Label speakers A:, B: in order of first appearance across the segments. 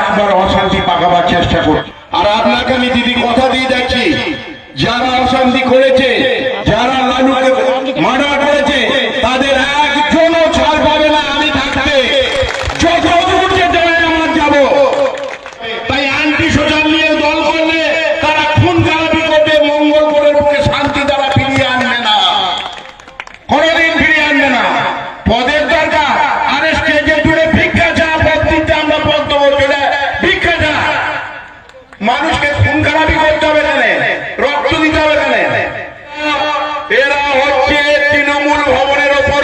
A: একবার অশান্তি পাকাবার চেষ্টা করছে। আর আপনাকে আমি দিদি কথা দিয়ে যাচ্ছি। যারা অশান্তি করেছে এরা হচ্ছে তৃণমূল ভবনের ওপর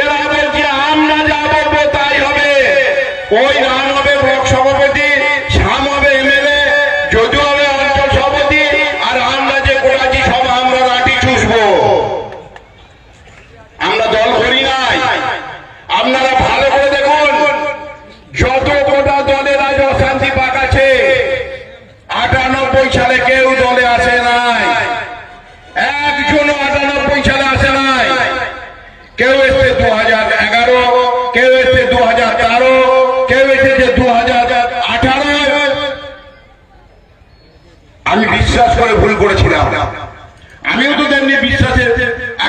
A: এরা বলছে, আমরা যা বলব তাই হবে। ওই রান হবে ব্লক সভাপতি শ্যাম হবে এমএলএ যদু হবে অঞ্চল সভাপতি আর আমরা যে করাছি সব আমরা লাঠি চুষবো আমরা দল করি নাই আপনারা ভালো করে দেখুন যত গোটা দলের আজ অশান্তি পাকাছে আটানব্বই সালে কেউ দলে আসে নাই একজন আটানব্বই সালে আসে নাই কেউ এসছে দু হাজার এগারো কেউ এসছে দু হাজার তেরো কেউ এসেছে দু হাজার আঠারো আমি বিশ্বাস করে ভুল করেছিলাম আমিও তো তেমনি বিশ্বাসে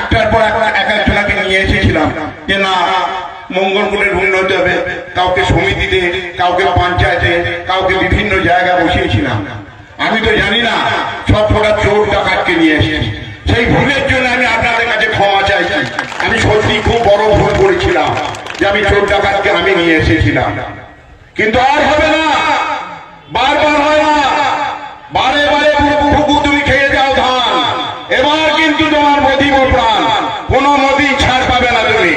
A: একটার পর একটা এক একজনাকে নিয়ে এসেছিলাম যে না, মঙ্গলপুরের উন্নতি হবে, কাউকে সমিতিতে, কাউকে পঞ্চায়েতে, কাউকে বিভিন্ন জায়গায় বসিয়েছিলাম। আমি তো জানি না, সব কটা চোর ডাকাতকে নিয়ে এসেছি। সেই ভুলের জন্য আমি আপনাদের কাছে ক্ষমা চাইছি। আমি সত্যি খুব বড় ভুল করেছিলাম যে আমি চোর ডাকাতকে আমি নিয়ে এসেছিলাম। কিন্তু আর হবে না। বারবার হয় না বারে বারে ফুকু তুমি খেয়ে যাও ধান এবার কিন্তু তোমার মোদি প্রাণ কোন মোদি ছাড় পাবে না তুমি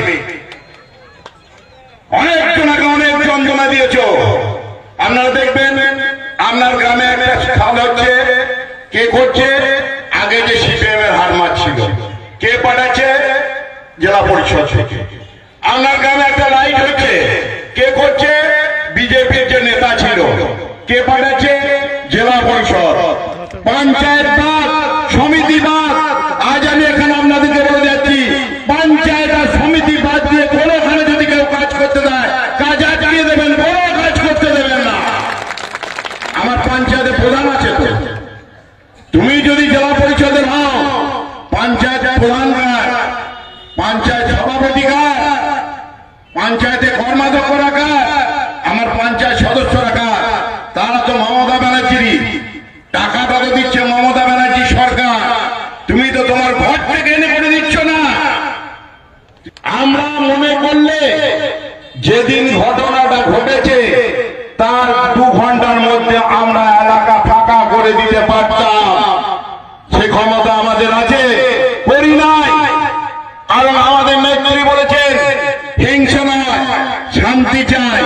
A: অনেক জনাকে অনেক যন্ত্রণা দিয়েছ আপনারা দেখবেন আপনার গ্রামে হচ্ছে কে করছে? আগে যে সিপিএম হার মারছিল। কে পাঠাচ্ছে? জেলা পরিষদ থেকে। আমার গ্রামে একটা লাইট হচ্ছে কে করছে? বিজেপির যে নেতা ছিল। কে পাঠাচ্ছে? জেলা পরিষদ। পঞ্চায়েত বাদ সমিতি বাদ আজ আমি এখানে আপনাদেরকে বলে যাচ্ছি পঞ্চায়েত আর সমিতি বাদ দিয়ে কোনোখানে যদি কেউ কাজ করতে দেয় কাজ আটকিয়ে দেবেন বড় কাজ করতে দেবেন না আমার পঞ্চায়েতে প্রধান আছে তো তুমি যদি জেলা পরিষদের হও পঞ্চায়েত প্রধান কার পঞ্চায়েত সভাপতি কার পঞ্চায়েতে কর্মাধ্যক্ষ রাখা আমার পঞ্চায়েত সদস্য রাখা তারা তো মমতা ব্যানার্জিরই। টাকা টাকা দিচ্ছে মমতা ব্যানার্জি সরকার। তুমি তো তোমার ঘর থেকে এনে করে দিচ্ছ না। আমরা মনে করলে যেদিন ঘটনাটা ঘটেছে, তার দু ঘণ্টার মধ্যে আমরা এলাকা ফাঁকা করে দিতে পারতাম। সে ক্ষমতা আমাদের আছে করি নাই কারণ আমাদের নেত্রী বলেছেন হিংসা নয় শান্তি চাই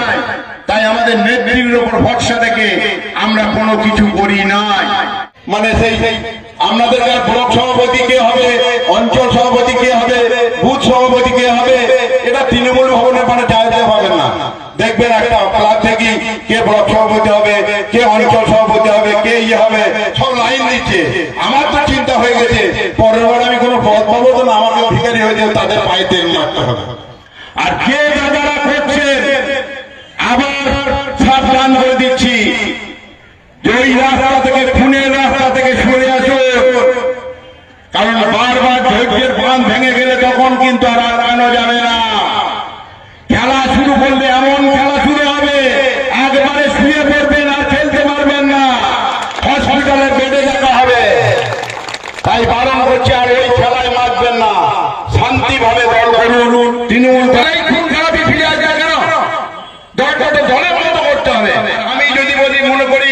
A: তাই আমাদের নেত্রীর উপর ভরসা থেকে আমরা কোনো কিছু করি নাই। মানে সেই সেই আপনাদের ব্লক সভাপতি কে হবে অঞ্চল সভাপতি কে হবে বুথ সভাপতি কে হবে এটা তৃণমূল ভবনের মানে চাইতে পাবেন না। দেখবেন একটা ক্লাব থেকে কে ব্লক সভাপতি হবে কে অঞ্চল সভাপতি হবে কে ইয়ে হবে সব লাইন দিচ্ছে। আমার তো চিন্তা হয়ে গেছে পরের বার আমি কোনো পদ পাবো তো না আমাকে অধিকারী হয়ে যাবে তাদের পায়ে তেল মারতে হবে। আর কে দাদারা করছে আবার সাবধান করে দিচ্ছি ওই রাস্তা থেকে, খুনের রাস্তা থেকে সরে আসো। কারণ বারবার ধৈর্যের বাঁধ ভেঙে গেলে তখন কিন্তু আর আটকানো যাবে না। খেলা শুরু করলে এমন খেলা শুরু হবে, একবারে শুয়ে পড়বেন আর খেলতে পারবেন না। হসপিটালে বেডে দেখা হবে। তাই বারণ করছে আর ওই খেলায় মারবেন না। শান্তিভাবে দল করুন। তৃণমূল দলাই খুন খারাপি ফিরে আসবে কেন দলটা তো দলের মতো করতে হবে আমি যদি বলি মনে করি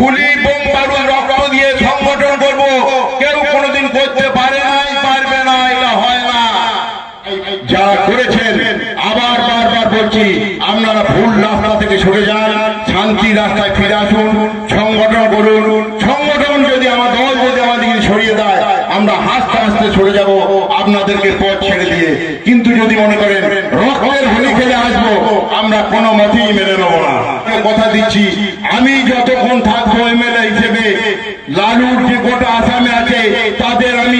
A: গুলি বোম বারুদ রক্ত দিয়ে সংগঠন করব কেউ কোনোদিন করতে পারে নাই পারবে না এটা হয় না যা করেছেন আবার বারবার বলছি আপনারা ভুল রাস্তা থেকে সরে যান, শান্তি রাস্তায় ফিরে আসুন, সংগঠন করুন সংগঠন যদি আমার দল যদি আমাদেরকে সরিয়ে দেয়, আমরা হাসতে হাসতে সরে যাব, আপনাদেরকে পথ ছেড়ে দিয়ে। কিন্তু যদি মনে করেন রক্তের হোলি খেলে আসব আমরা কোনো মতেই মেনে নেব না। কথা দিচ্ছি, আমি যতক্ষণ থাকব এমএলএ হিসেবে, লালুর যে গোটা আসামে আছে, তাদের আমি